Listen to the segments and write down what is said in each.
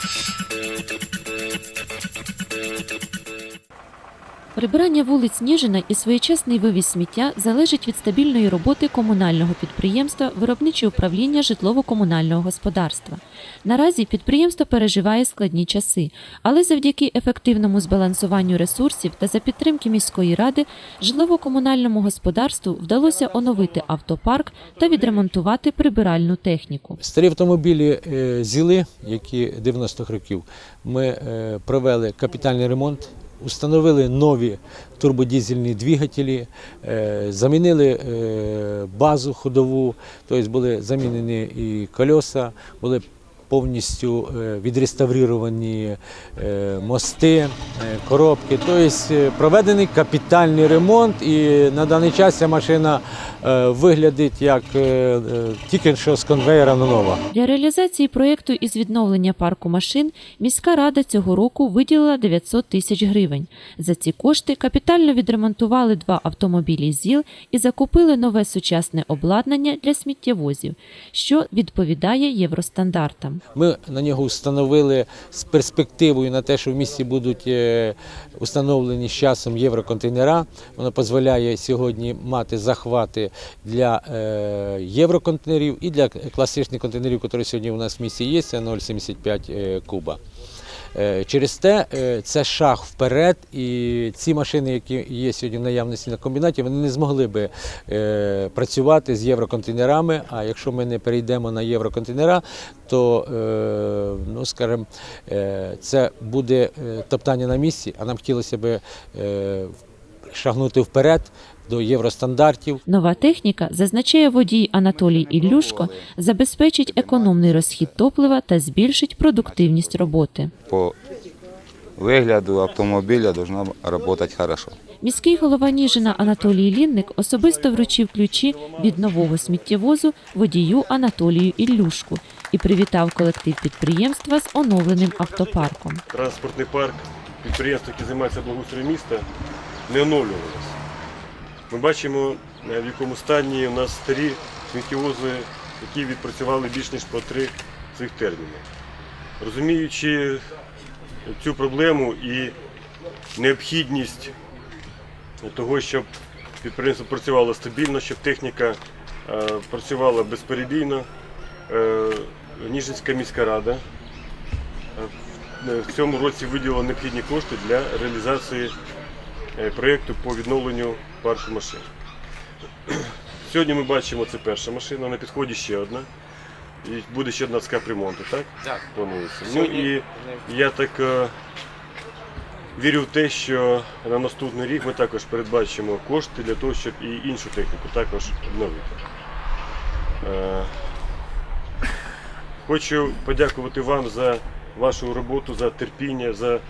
Thank you. Прибирання вулиць Ніжина і своєчасний вивіз сміття залежить від стабільної роботи комунального підприємства Виробниче управління житлово-комунального господарства. Наразі підприємство переживає складні часи, але завдяки ефективному збалансуванню ресурсів та за підтримки міської ради житлово-комунальному господарству вдалося оновити автопарк та відремонтувати прибиральну техніку. Старі автомобілі е, ЗІЛи, які 90-х років, ми е, провели капітальний ремонт, установили нові турбодізельні двигателі, е, замінили е, базу ходову, тобто були замінені і кольоса, були повністю е, відреставровані е, мости, е, коробки. Тобто проведений капітальний ремонт і на даний час ця машина виглядить як тільки що з конвейера нова. Для реалізації проєкту із відновлення парку машин міська рада цього року виділила 900 тисяч гривень. За ці кошти капітально відремонтували два автомобілі ЗІЛ і закупили нове сучасне обладнання для сміттєвозів, що відповідає євростандартам. Ми на нього встановили з перспективою на те, що в місті будуть е, установлені з часом євроконтейнера. Воно дозволяє сьогодні мати захвати для е, євроконтейнерів і для класичних контейнерів, які сьогодні у нас в місті є, це 0,75 е, куба. Е, Через те е, це шаг вперед, і ці машини, які є сьогодні в наявності на комбінаті, вони не змогли би е, працювати з євроконтейнерами. А якщо ми не перейдемо на євроконтейнера, то ну, скажімо, е, це буде топтання на місці, а нам хотілося б шагнути вперед до євростандартів. Нова техніка, зазначає водій Анатолій Іллюшко, забезпечить економний розхід топлива та збільшить продуктивність роботи. по вигляду автомобіля должна працювати хорошо. Міський голова Ніжина Анатолій Лінник особисто вручив ключі від нового сміттєвозу водію Анатолію Іллюшку і привітав колектив підприємства з оновленим автопарком. транспортний парк підприємств, які займаються благоустроєм міста, не оновлювалися. Ми бачимо, е, в якому стані у нас старі сміттєвози, які відпрацювали більш ніж по три цих терміни. Розуміючи цю проблему і необхідність того, щоб підприємство працювало стабільно, щоб техніка е, працювала безперебійно, е, Ніжинська міська рада в цьому році виділили необхідні кошти для реалізації проєкту по відновленню парку машин. Сьогодні ми бачимо, це перша машина, на підході ще одна. І буде ще одна з капремонту, так? Так. Планується. Ну і я так е, вірю в те, що на наступний рік ми також передбачимо кошти для того, щоб і іншу техніку також обновити. Е, Хочу подякувати вам за вашу роботу, за терпіння, за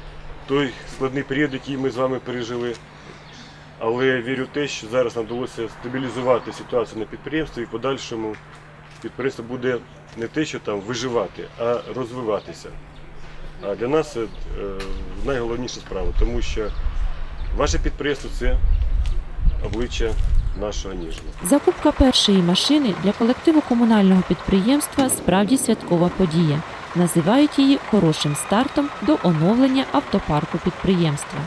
той складний період, який ми з вами пережили. Але вірю в те, що зараз нам вдалося стабілізувати ситуацію на підприємстві і в подальшому підприємство буде не те, що там виживати, а розвиватися. А для нас це е, найголовніша справа, тому що ваше підприємство це обличчя нашого Ніжина. Закупка першої машини для колективу комунального підприємства справді святкова подія. Називають її хорошим стартом до оновлення автопарку підприємства.